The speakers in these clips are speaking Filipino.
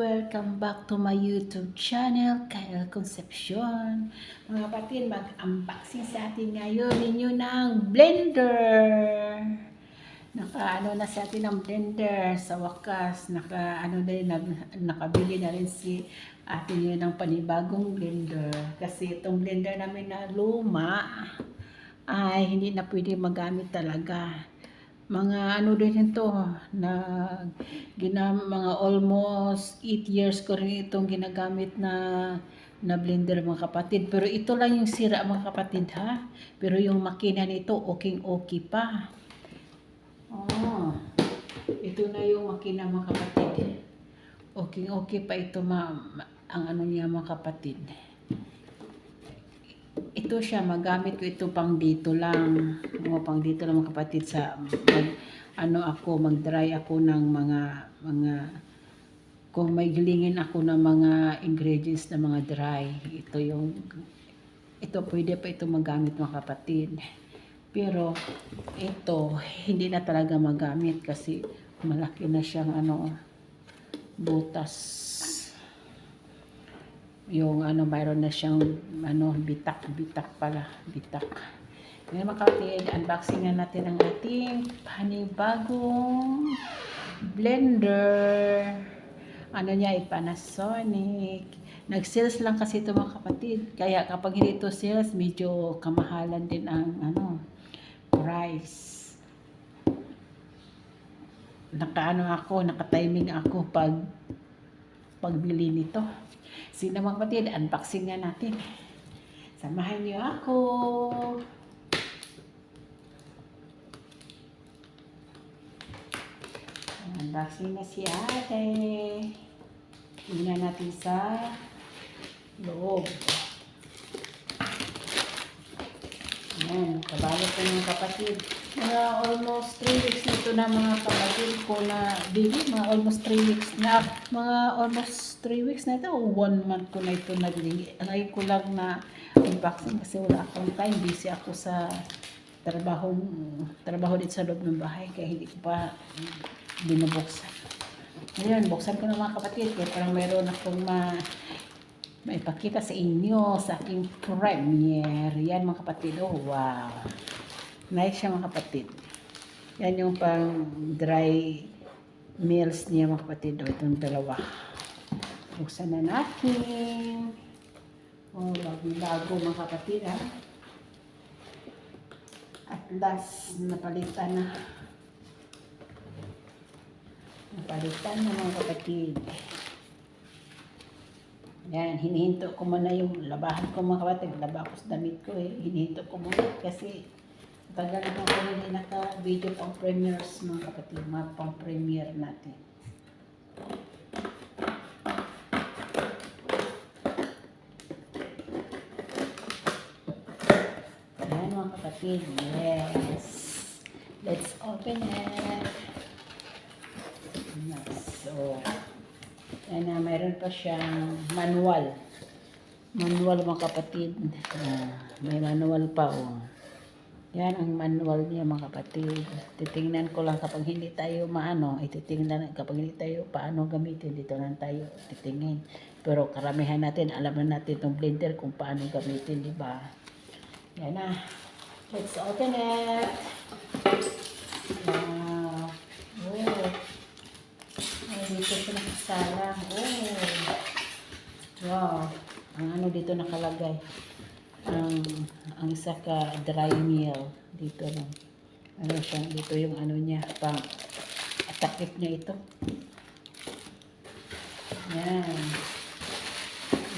Welcome back to my YouTube channel, Kyle Concepcion. Mga kapatid, mag-unboxing sa atin ngayon ninyo ng blender. Naka ano na sa atin ng blender sa wakas. Naka ano na rin, nakabili na rin si atin yun ng panibagong blender. Kasi itong blender namin na luma ay hindi na pwede magamit talaga mga ano din ito na gina, mga almost 8 years ko rin itong ginagamit na na blender mga kapatid. Pero ito lang yung sira mga kapatid ha? Pero yung makina nito okay okay pa. Oh ito na yung makina mga kapatid. Okay okay pa ito ma, ma- ang ano niya mga kapatid ito siya, magamit ko ito pang dito lang. O, pang dito lang mga kapatid sa mag, ano ako, mag-dry ako ng mga mga kung may gilingin ako ng mga ingredients na mga dry. Ito yung ito pwede pa ito magamit mga kapatid. Pero ito hindi na talaga magamit kasi malaki na siyang ano butas yung ano mayroon na siyang ano bitak bitak pala bitak. Ngayon mga kapatid unboxing na natin ang ating panibagong blender. Ano niya ay Panasonic. Nag sales lang kasi ito mga kapatid. Kaya kapag hindi ito sales medyo kamahalan din ang ano price. Nakaano ako naka-timing ako pag pagbili nito Sino mga kapatid, unboxing nga natin. Samahan niyo ako. Unboxing na si ate. Tingnan natin sa loob. Ayan, kabalot ko ng kapatid. Mga almost 3 weeks na ito na mga kapatid ko na bili. Mga almost 3 weeks na. Mga almost 3 weeks na ito. O 1 month ko na ito nabili. Ngayon ko lang na unboxing kasi wala akong time. Busy ako sa trabaho, trabaho dito sa loob ng bahay. Kaya hindi ko pa binubuksan. Ngayon, buksan ko na mga kapatid. Kaya parang mayroon akong ma maipakita sa inyo sa aking premiere. Yan mga kapatid. Oh, wow. Nice siya mga kapatid. Yan yung pang dry meals niya mga kapatid. Oh, itong dalawa. Buksan na natin. Oh, bago-bago mga kapatid ha. At last, napalitan na. Napalitan na mga kapatid. Yan, hinihinto ko muna yung labahan ko mga kapatid. Laba ko sa damit ko eh. Hinihinto ko muna kasi tagal na ko hindi naka-video pang premieres mga kapatid. Mga pang premiere natin. Yan mga kapatid. Yes. Let's open it. Yes. So, yan na, mayroon pa siyang manual. Manual mga kapatid. Ah, may manual pa oh. Yan ang manual niya mga kapatid. Titingnan ko lang kapag hindi tayo maano, ititingnan kapag hindi tayo paano gamitin dito lang tayo titingin. Pero karamihan natin alam na natin itong blender kung paano gamitin, di ba? Yan na. Let's open it. Wow. Oh. Ay, dito siya nakasalang. Oh. Wow. Ang ano dito nakalagay. Ang ang isa ka dry meal dito lang. Ano siya, dito yung ano niya, pang atakip niya ito. Yan.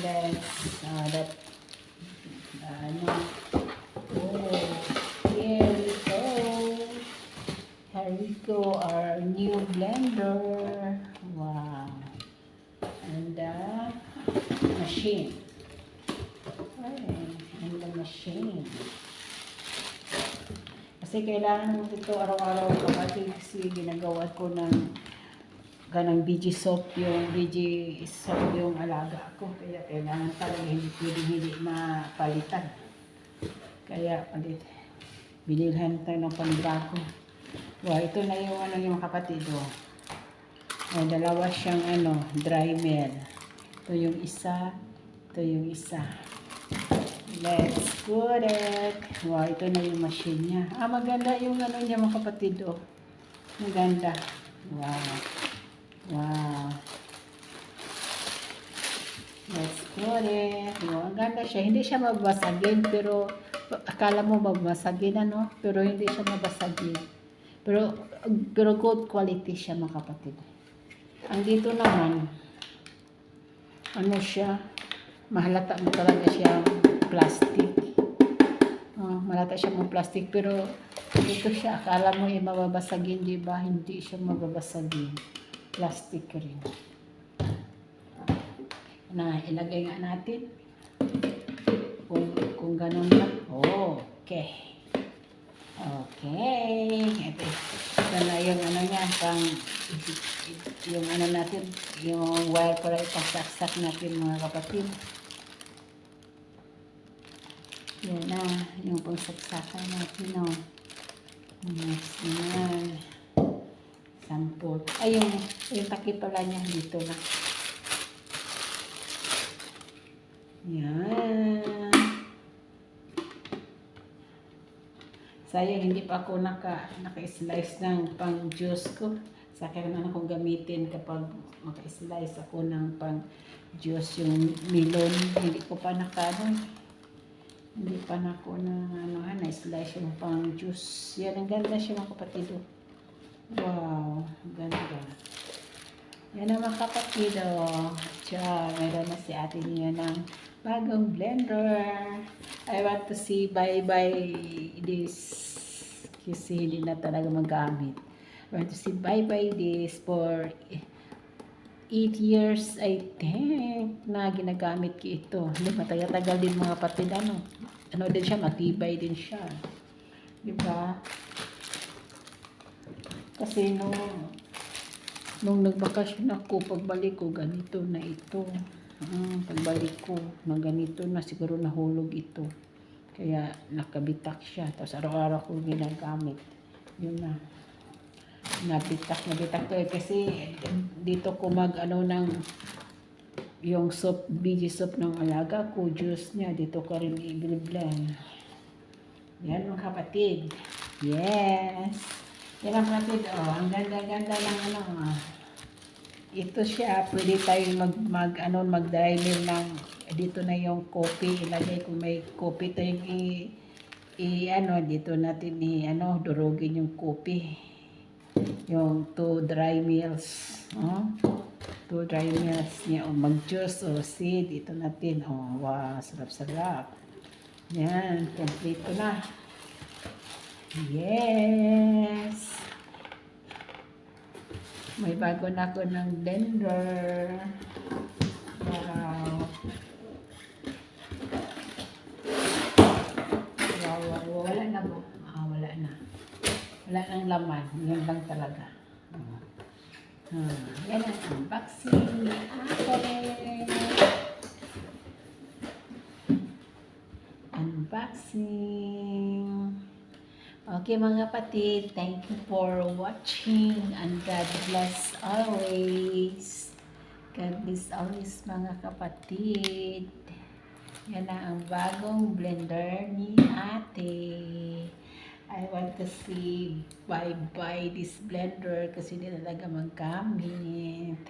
Let's, uh, that, ano, oh, here we go. Here we go, our new blender. Wow. And the machine. Ay, and the machine. Kasi kailangan mo ito araw-araw kapatid kasi ginagawa ko ng ganang BG soap yung BG soap yung alaga ko. Kaya kailangan talaga hindi pwedeng hindi mapalitan. Kaya palit. Binilhan tayo ng panibago. Wow, ito na yung ano yung kapatid. Oh. May dalawa siyang ano, dry mill. Ito yung isa, ito yung isa. Let's put it. Wow, ito na yung machine niya. Ah, maganda yung ano niya mga kapatid, oh. Maganda. Wow. Wow. Let's put it. Wow, ang ganda siya. Hindi siya mabasagin, pero akala mo mabasagin, ano? Pero hindi siya mabasagin. Pero, pero good quality siya mga kapatid. Ang dito naman, ano siya, mahalata mo talaga siya plastic. Oh, malata siya mo plastic, pero dito siya, akala mo ay mababasagin, di ba? Hindi siya mababasagin. Plastic rin. Na, ilagay nga natin. Kung, kung ganun lang. Oh, okay. Okay. Ito, ito na yung ano niya, pang, yung ano natin, yung wire para ipasaksak natin mga kapatid. Yan na, yung pangsaksakan natin, no. Next naman. Sample. Ay, yung, yung takip pala niya dito na. Yan. Sayang, hindi pa ako naka, naka-slice ng pang juice ko. Sa akin naman akong gamitin kapag maka-slice ako ng pang juice yung melon. Hindi ko pa naka, hindi pa na ako na, ano, ha, na-slice yung pang juice. Yan, ang ganda siya mga kapatid. oh. Wow, ganda. Yan ang mga kapatid. Oh. Tiyan, meron na si ate niya ng bagong blender. I want to see bye-bye this kasi hindi na talaga magamit. I want to see bye-bye this for 8 years, I think, na ginagamit ko ito. Hindi, matagal-tagal din mga kapatid, ano. Ano din siya, matibay din siya. Di ba? Kasi nung, nung nagbakasyon ako, pagbalik ko, ganito na ito. Mm, pagbalik ko, na ganito na, siguro nahulog ito. Kaya nakabitak siya. Tapos araw-araw ko ginagamit. Yun na. Nabitak, nabitak ko eh. Kasi dito ko mag ano ng yung soup, biji soup ng alaga ko, juice niya, dito ko rin i-blend. Yan mga kapatid. Yes. Yan ang kapatid. Oh, ang ganda-ganda ng ano. ah. Ito siya, pwede tayo mag, mag, ano, mag dry ng, dito na yung coffee, ilagay kung may coffee tayong i, i, ano, dito natin i, ano, durugin yung coffee. Yung two dry meals. Oh, two dry meals niya. O mag-juice o seed, ito natin. Oh, wow, sarap-sarap. Yan, complete na. Yes! May bago na ako ng blender. Wow. Wow, wow, wow. Wala na ba? Ah, wala na. Wala nang laman. Yan lang talaga. Ah, yan ang unboxing ni. Unboxing. Okay mga kapatid, thank you for watching and God bless always. God bless always mga kapatid. Yan na ang bagong blender ni ate. I want to see bye-bye this blender kasi hindi talaga magkamit.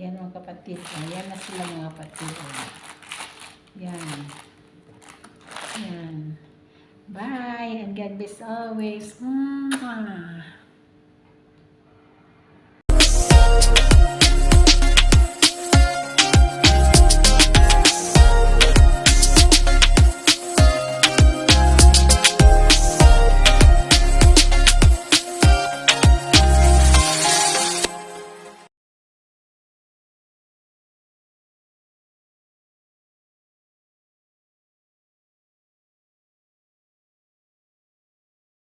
Yan mga kapatid. Ayan na sila mga kapatid. Yan. Yan. Bye and God bless always. Mwah.